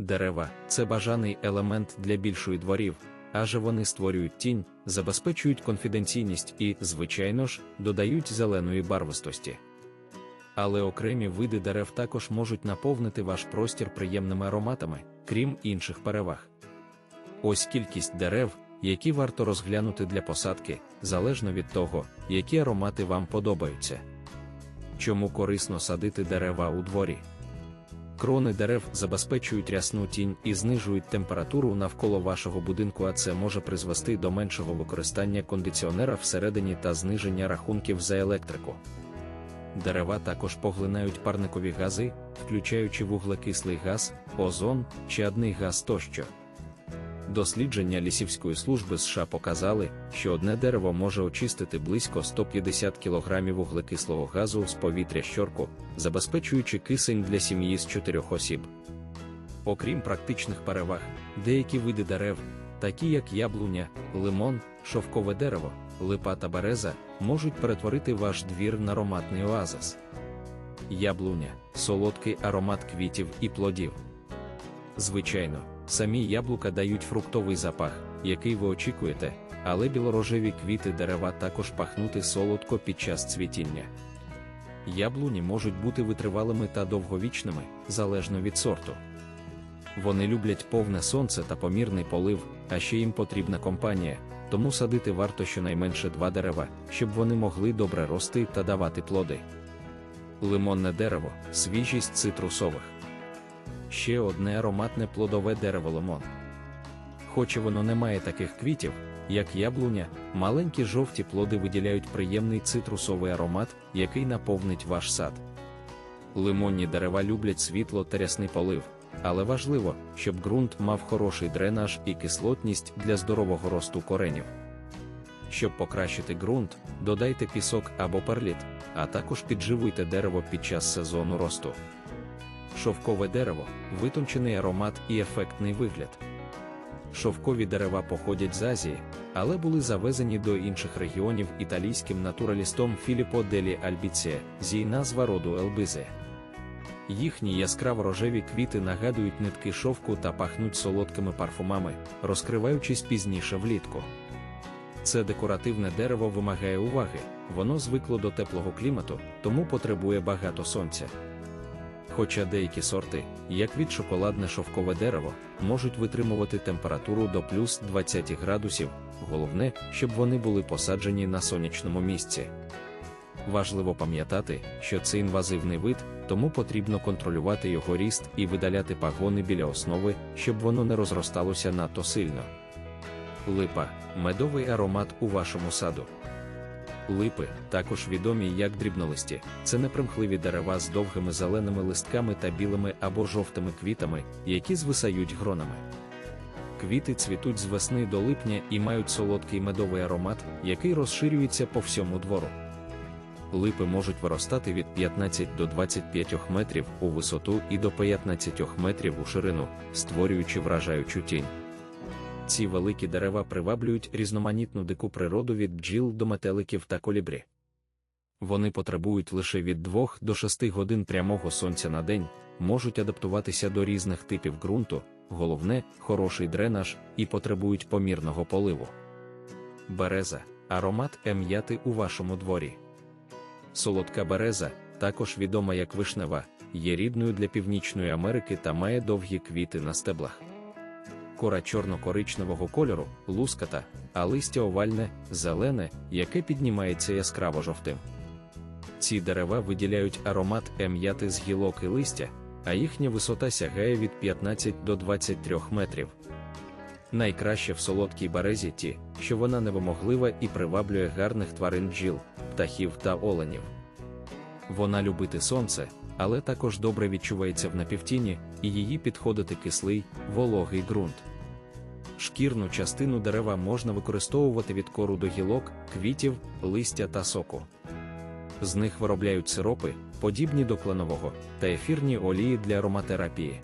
Дерева це бажаний елемент для більшої дворів, адже вони створюють тінь, забезпечують конфіденційність і, звичайно ж, додають зеленої барвистості. Але окремі види дерев також можуть наповнити ваш простір приємними ароматами, крім інших переваг. Ось кількість дерев, які варто розглянути для посадки, залежно від того, які аромати вам подобаються. Чому корисно садити дерева у дворі? Крони дерев забезпечують рясну тінь і знижують температуру навколо вашого будинку, а це може призвести до меншого використання кондиціонера всередині та зниження рахунків за електрику. Дерева також поглинають парникові гази, включаючи вуглекислий газ, озон, чадний газ тощо. Дослідження лісівської служби США показали, що одне дерево може очистити близько 150 кг вуглекислого газу з повітря щорку, забезпечуючи кисень для сім'ї з чотирьох осіб. Окрім практичних переваг, деякі види дерев, такі як яблуня, лимон, шовкове дерево, липа та береза, можуть перетворити ваш двір на ароматний оазис. Яблуня солодкий аромат квітів і плодів. Звичайно, самі яблука дають фруктовий запах, який ви очікуєте, але білорожеві квіти дерева також пахнути солодко під час цвітіння. Яблуні можуть бути витривалими та довговічними, залежно від сорту. Вони люблять повне сонце та помірний полив, а ще їм потрібна компанія, тому садити варто щонайменше два дерева, щоб вони могли добре рости та давати плоди. Лимонне дерево свіжість цитрусових. Ще одне ароматне плодове дерево лимон. Хоч і воно не має таких квітів, як яблуня, маленькі жовті плоди виділяють приємний цитрусовий аромат, який наповнить ваш сад. Лимонні дерева люблять світло та рясний полив, але важливо, щоб ґрунт мав хороший дренаж і кислотність для здорового росту коренів. Щоб покращити ґрунт, додайте пісок або перліт, а також підживуйте дерево під час сезону росту. Шовкове дерево витончений аромат і ефектний вигляд. Шовкові дерева походять з Азії, але були завезені до інших регіонів італійським натуралістом Філіппо делі Альбіце, зій назва роду Елбизе. Їхні яскраво рожеві квіти нагадують нитки шовку та пахнуть солодкими парфумами, розкриваючись пізніше влітку. Це декоративне дерево вимагає уваги, воно звикло до теплого клімату, тому потребує багато сонця. Хоча деякі сорти, як від шоколадне шовкове дерево, можуть витримувати температуру до плюс 20 градусів, головне, щоб вони були посаджені на сонячному місці. Важливо пам'ятати, що це інвазивний вид, тому потрібно контролювати його ріст і видаляти пагони біля основи, щоб воно не розросталося надто сильно. Липа медовий аромат у вашому саду. Липи, також відомі як дрібнолисті, це непримхливі дерева з довгими зеленими листками та білими або жовтими квітами, які звисають гронами. Квіти цвітуть з весни до липня і мають солодкий медовий аромат, який розширюється по всьому двору. Липи можуть виростати від 15 до 25 метрів у висоту і до 15 метрів у ширину, створюючи вражаючу тінь. Ці великі дерева приваблюють різноманітну дику природу від бджіл до метеликів та колібрі. Вони потребують лише від 2 до 6 годин прямого сонця на день, можуть адаптуватися до різних типів ґрунту, головне хороший дренаж і потребують помірного поливу. Береза аромат ем'яти у вашому дворі. Солодка береза, також відома як вишнева, є рідною для Північної Америки та має довгі квіти на стеблах кора чорно-коричневого кольору, луската, а листя овальне, зелене, яке піднімається яскраво жовтим. Ці дерева виділяють аромат ем'яти з гілок і листя, а їхня висота сягає від 15 до 23 метрів. Найкраще в солодкій березі ті, що вона невимоглива і приваблює гарних тварин бджіл, птахів та оленів. Вона любити сонце, але також добре відчувається в напівтіні, і її підходити кислий, вологий ґрунт. Шкірну частину дерева можна використовувати від кору до гілок, квітів, листя та соку. З них виробляють сиропи, подібні до кленового, та ефірні олії для ароматерапії.